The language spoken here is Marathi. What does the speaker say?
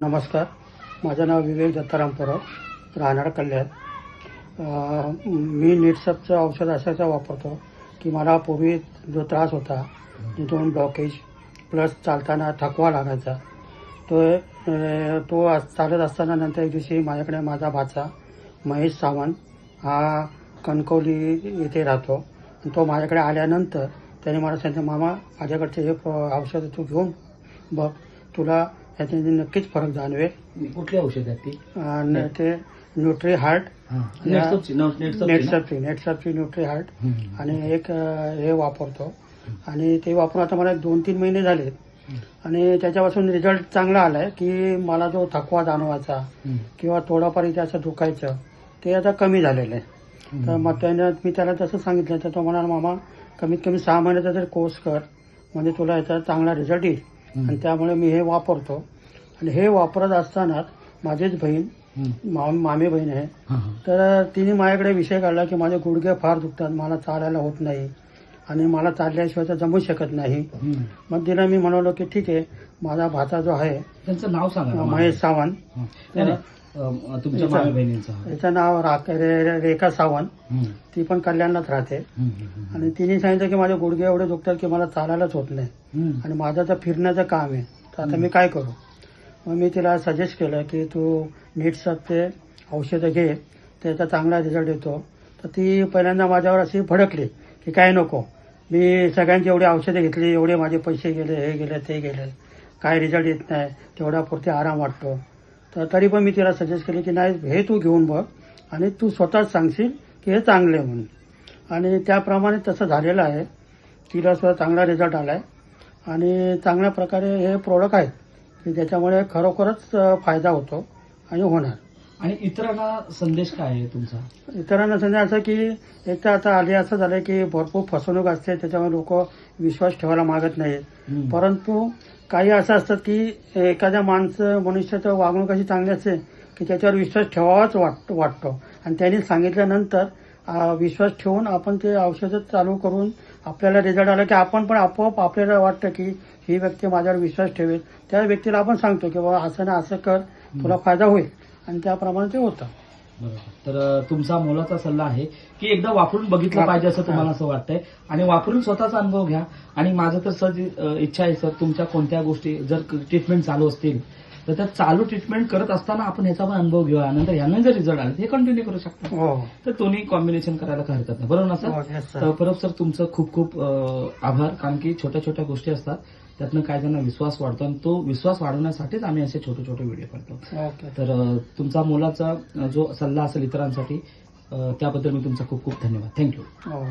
नमस्कार. माझं नाव विवेक दत्ताराम परब राहणार कल्याण. मी नीटसपचं औषध असायचा वापरतो की मला पूर्वी जो त्रास होता दोन ब्लॉकेज प्लस चालताना थकवा लागायचा तो तो चालत असताना नंतर एक दिवशी माझ्याकडे माझा भाचा महेश सावंत हा कणकवली येथे राहतो. आणि तो माझ्याकडे आल्यानंतर त्याने मला सांगितलं मामा माझ्याकडचे हे औषध तू घेऊन बघ तुला ह्याच्याने नक्कीच फरक जाणवेल. कुठली औषध आहेत ती? आणि ते न्यूट्री हार्ट नेटसपची नेटसपची ना? नेटसपची नेटसपची न्यूट्री हार्ट हम्म. आणि एक अं, हे वापरतो. आणि ते वापरून आता मला दोन तीन महिने झाले. आणि त्याच्यापासून रिझल्ट चांगला आलाय की मला जो थकवा जाणवायचा हम्म. किंवा थोडाफार इथे असं दुखायचं ते आता कमी झालेलं आहे. तर मग त्यानं मी त्याला तसं सांगितलं तर तो म्हणाला मामा कमीत कमी सहा महिन्याचा तरी कोर्स कर म्हणजे तुला याचा चांगला रिझल्ट येईल. आणि त्यामुळे मी हे वापरतो आणि हे वापरत असताना माझीच बहीण. मा मामी बहीण आहे. तर तिने माझ्याकडे विषय काढला की माझे गुडघे फार दुखतात मला चालायला होत नाही आणि मला चालल्याशिवाय तर जमू शकत नाही. मग तिला मी म्हणालो की ठीक आहे माझा भाचा जो आहे त्यांचं नाव सांगा ना. महेश सावंत हा. नाही, नाही. अं, तुमच्या याचा- मामी बहिणींचं. याचं नाव राक रे- रेखा सावंत. हम्म. ती पण कल्याणात राहते. हम्म, हम्म, आणि तिने सांगितलं की माझे गुडघे एवढे दुखतात की मला चालायलाच होत नाही. हम्म. आणि माझं तर फिरण्याचं काम आहे. तर आता मी काय करू? मग मी तिला सजेस्ट केलं की तू नीटसपचे औषधं घे. त्याचा चांगला रिझल्ट येतो. तर ती पहिल्यांदा माझ्यावर अशी भडकली की काय नको? मी सगळ्यांची एवढी औषधं घेतली एवढे माझे पैसे गेले हे गेले ते गेले. काय रिझल्ट येत नाही? तेवढ्यापुरती आराम वाटतो. तर तरी पण मी तिला सजेस्ट केली की नाही हे तू घेऊन बघ आणि तू स्वतःच सांगशील की हे चांगलं आहे म्हणून. आणि त्याप्रमाणे तसं झालेलं आहे. तिला सुद्धा चांगला रिझल्ट आला आहे आणि चांगल्या प्रकारे हे प्रोडक्ट आहेत की ज्याच्यामुळे खरोखरच फायदा होतो आणि होणार. आणि इतरांना संदेश काय आहे तुमचा? इतरांना समजा असं की एक तर आता आधी असं झालं की भरपूर फसवणूक असते त्याच्यामुळे लोक विश्वास ठेवायला मागत नाहीत. परंतु काही असं असतं की एखाद्या माणसं मनुष्याचं वागणूक अशी चांगली असते की त्याच्यावर विश्वास ठेवावाच वाट वाटतो. आणि त्यांनी सांगितल्यानंतर विश्वास ठेवून आपण ते औषधं चालू करून आपल्याला रिझल्ट आला की आपण पण आपोआप आपल्याला वाटतं की ही व्यक्ती माझ्यावर विश्वास ठेवेल. त्या व्यक्तीला आपण सांगतो की बाबा असं ना असं कर तुला फायदा होईल. आणि त्याप्रमाणे ते होतं बरोबर तर तुमचा मोलाचा सल्ला आहे की एकदा वापरून बघितलं. पाहिजे असं तुम्हाला. असं वाटतंय आणि वापरून स्वतःचा अनुभव घ्या आणि माझं तर सर इच्छा आहे सर तुमच्या कोणत्या गोष्टी जर ट्रीटमेंट चालू असतील तर त्या चालू ट्रीटमेंट करत असताना आपण ह्याचा पण अनुभव घेऊया. नंतर ह्यानं जर रिझल्ट आले हे कंटिन्यू करू शकता. हो. तर दोन्ही कॉम्बिनेशन करायला काही हरकत नाही. बरोबर ना हो, सर sir. तर परत सर तुमचं खूप खूप आभार. कारण की छोट्या छोट्या गोष्टी असतात. त्यातनं काय त्यांना विश्वास वाढतो आणि तो विश्वास वाढवण्यासाठीच आम्ही असे छोटे छोटे व्हिडिओ करतो. तर तुमचा मोलाचा जो सल्ला असेल इतरांसाठी त्याबद्दल मी तुमचा खूप खूप धन्यवाद. थँक्यू हो.